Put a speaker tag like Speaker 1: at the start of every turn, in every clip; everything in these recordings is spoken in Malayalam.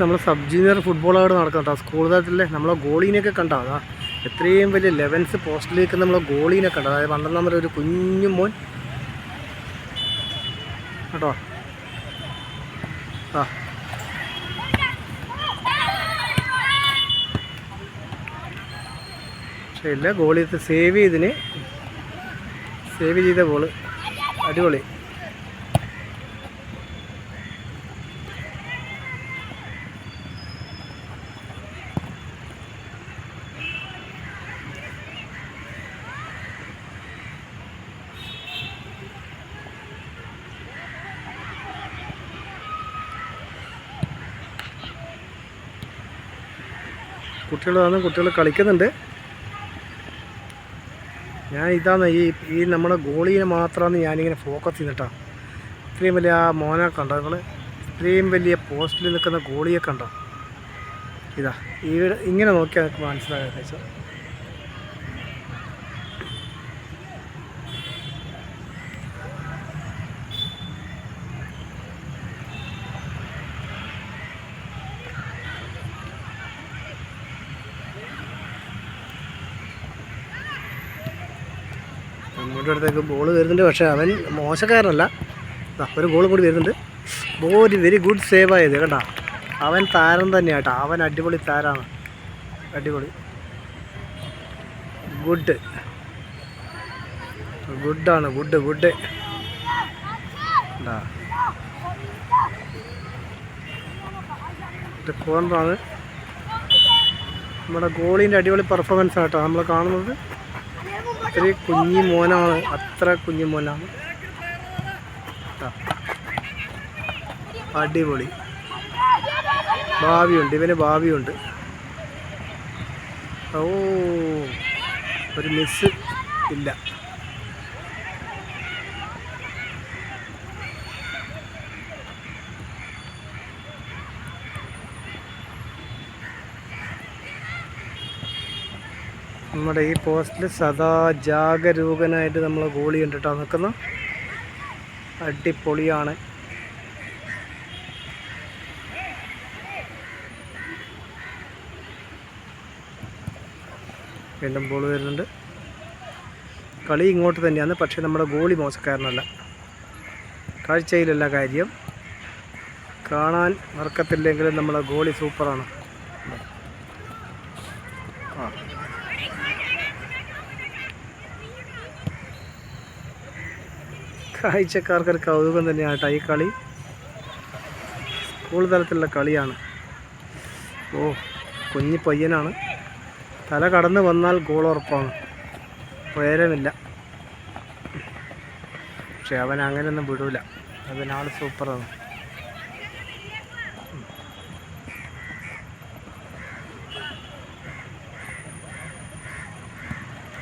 Speaker 1: നമ്മുടെ സബ് ജൂനിയർ ഫുട്ബോൾ അവിടെ നടക്കുന്നത് കേട്ടോ സ്കൂൾ തലത്തിലെ നമ്മളെ ഗോളീനെയൊക്കെ കണ്ടോ? അതാ എത്രയും വലിയ ലെവൻസ് പോസ്റ്റിലേക്ക് നമ്മളെ ഗോളീനെ കണ്ടോ? അതായത് പന്ത്രണ്ടാം വരെ ഒരു കുഞ്ഞു മോൻ. കേട്ടോ ആ. പക്ഷേ ഇല്ല ഗോളിയത്തെ സേവ് ചെയ്തിന്. സേവ് ചെയ്ത ബോൾ അടിപൊളി. കുട്ടികളാണ് കുട്ടികൾ കളിക്കുന്നുണ്ട്. ഞാൻ ഇതാണ് ഈ ഈ നമ്മുടെ ഗോളിയെ മാത്രമാണ് ഞാനിങ്ങനെ ഫോക്കസ് ചെയ്തിട്ടാ ഇത്രയും വലിയ ആ മോനെ കണ്ടോ നിങ്ങൾ ഇത്രയും വലിയ പോസ്റ്റിൽ നിൽക്കുന്ന ഗോളിയെ കണ്ടോ? ഇതാ ഈ ഇങ്ങനെ നോക്കിയാൽ നിങ്ങൾക്ക് കഴിച്ചാൽ മമ്മൂട്ടിയുടെ അടുത്തേക്ക് ബോൾ വരുന്നുണ്ട്. പക്ഷേ അവൻ മോശക്കാരനല്ല. ഒരു ഗോൾ കൂടി വരുന്നുണ്ട്. ബോൾ ഒരു വെരി ഗുഡ് സേവ് ആയത് കേട്ടോ അവൻ താരം തന്നെയാണ് കേട്ടോ അവൻ അടിപൊളി താരമാണ് അടിപൊളി. ഗുഡ് ഗുഡാണ് ഗുഡ് ഗുഡ് കോർണറാണ് നമ്മുടെ ഗോളിന്റെ അടിപൊളി പെർഫോമൻസ് ആട്ടോ നമ്മൾ കാണുന്നത്. അത്ര കുഞ്ഞി മോനാണ്. അത്ര കുഞ്ഞി മോനാണ്. അടിപൊളി. ഭാവിയുണ്ട്. ഇവന് ഭാവിയുണ്ട്. ഓ. ഒരു മിസ് ഇല്ല. നമ്മുടെ ഈ പോസ്റ്റിൽ സദാ ജാഗരൂകനായിട്ട് നമ്മൾ ഗോളി കണ്ടിട്ടാണ് നിൽക്കുന്നത്. അടിപൊളിയാണ്. വീണ്ടും ബോൾ വരുന്നുണ്ട്. കളി ഇങ്ങോട്ട് തന്നെയാണ് പക്ഷേ നമ്മുടെ ഗോളി മോശക്കാരനല്ല. കാഴ്ചയിലല്ല കാര്യം. കാണാൻ വർക്കത്തില്ലെങ്കിലും നമ്മളെ ഗോളി സൂപ്പറാണ്. ആ. കാഴ്ചക്കാർക്കൊരു കൗതുകം തന്നെയാണ് ഈ കളി. സ്കൂൾ തലത്തിലുള്ള കളിയാണ്. ഓ കുഞ്ഞു പയ്യനാണ്. തല കടന്നു വന്നാൽ ഗോൾ ഉറപ്പാണ്. ഉയരമില്ല. പക്ഷെ അവൻ അങ്ങനെയൊന്നും വിടൂല. അതിനാൾ സൂപ്പറാണ്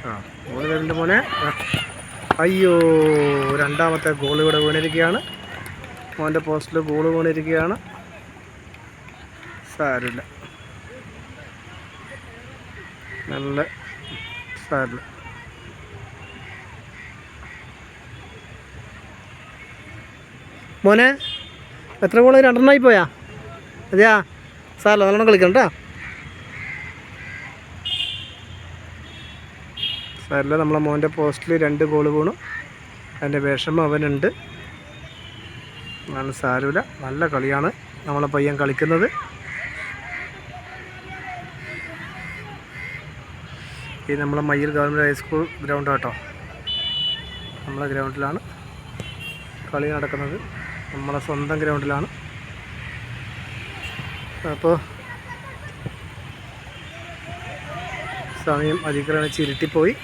Speaker 1: ആ മൂന്ന് രണ്ട് മോനെ. ആ. അയ്യോ രണ്ടാമത്തെ ഗോൾ ഇവിടെ വീണിരിക്കുകയാണ്. മോന്റെ പോസ്റ്റിൽ ഗോൾ വീണിരിക്കുകയാണ്. സാരില്ല. നല്ല സാരില്ല. മോനെ എത്ര ഗോൾ രണ്ടെണ്ണമായി പോയാ? അതെയാ? സാറല്ല നല്ലോണം കളിക്കണം കേട്ടോ അതല്ല നമ്മളെ മോന്റെ പോസ്റ്റിൽ രണ്ട് ഗോൾ വീണു. അതിന്റെ വിഷമം അവനുണ്ട്. എന്നാലും സാരമില്ല നല്ല കളിയാണ് നമ്മളെ പയ്യൻ കളിക്കുന്നത്. ഈ നമ്മളെ മയ്യൽ ഗവൺമെന്റ് ഹൈസ്കൂൾ ഗ്രൗണ്ടാട്ടോ നമ്മളെ ഗ്രൗണ്ടിലാണ് കളി നടക്കുന്നത്. നമ്മളെ സ്വന്തം ഗ്രൗണ്ടിലാണ് അപ്പോൾ സമയം അതിക്രമിച്ച് ഇരുട്ടിപ്പോയി.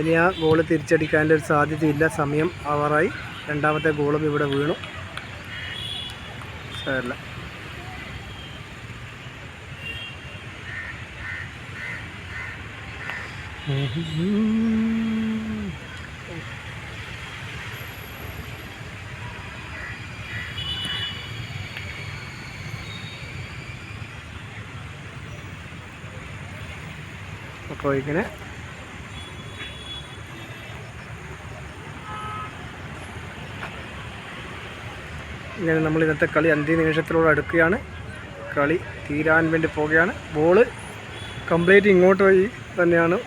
Speaker 1: ഇനി ആ ഗോൾ തിരിച്ചടിക്കാന്റെ ഒരു സാധ്യതയില്ല. സമയം അവറായി രണ്ടാമത്തെ ഗോളും ഇവിടെ വീണു. സാറില്ല അപ്പോൾ ഇങ്ങനെ ഇങ്ങനെ നമ്മൾ ഇന്നത്തെ കളി അന്ത്യ നിമിഷത്തിലൂടെ അടുക്കുകയാണ്. കളി തീരാൻ വേണ്ടി പോവുകയാണ്. ബോൾ കംപ്ലീറ്റ് ഇങ്ങോട്ട് പോയി തന്നെയാണ്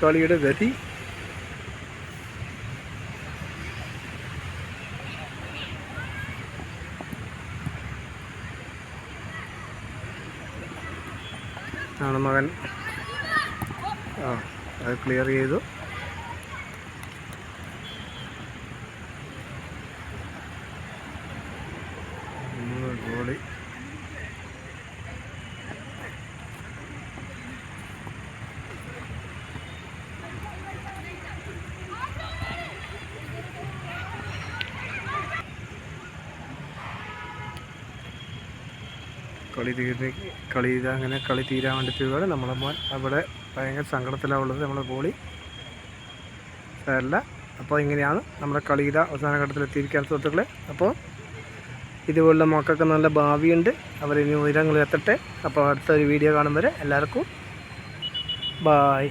Speaker 1: കളിയുടെ ഗതി. ആണ് മകൻ. ആ അത് ക്ലിയർ ചെയ്തു. ഗോളി കളി തീർന്ന് കളി ഇത് അങ്ങനെ കളി തീരാൻ വേണ്ടിയിട്ട് നമ്മളെ മോൻ അവിടെ ഭയങ്കര സങ്കടത്തിലാവുള്ളത് നമ്മളെ ഗോളി സാരല്ല. അപ്പോൾ ഇങ്ങനെയാണ് നമ്മുടെ കളിയിത അവസാന ഘട്ടത്തിൽ എത്തിയിരിക്കാൻ സുഹൃത്തുക്കളെ. അപ്പോൾ ഇതുപോലുള്ള മക്കൾക്ക് നല്ല ഭാവിയുണ്ട്. അവർ ഉയരങ്ങളിൽ എത്തട്ടെ. അപ്പോൾ അടുത്തൊരു വീഡിയോ കാണും വരെ എല്ലാവർക്കും. ബായ്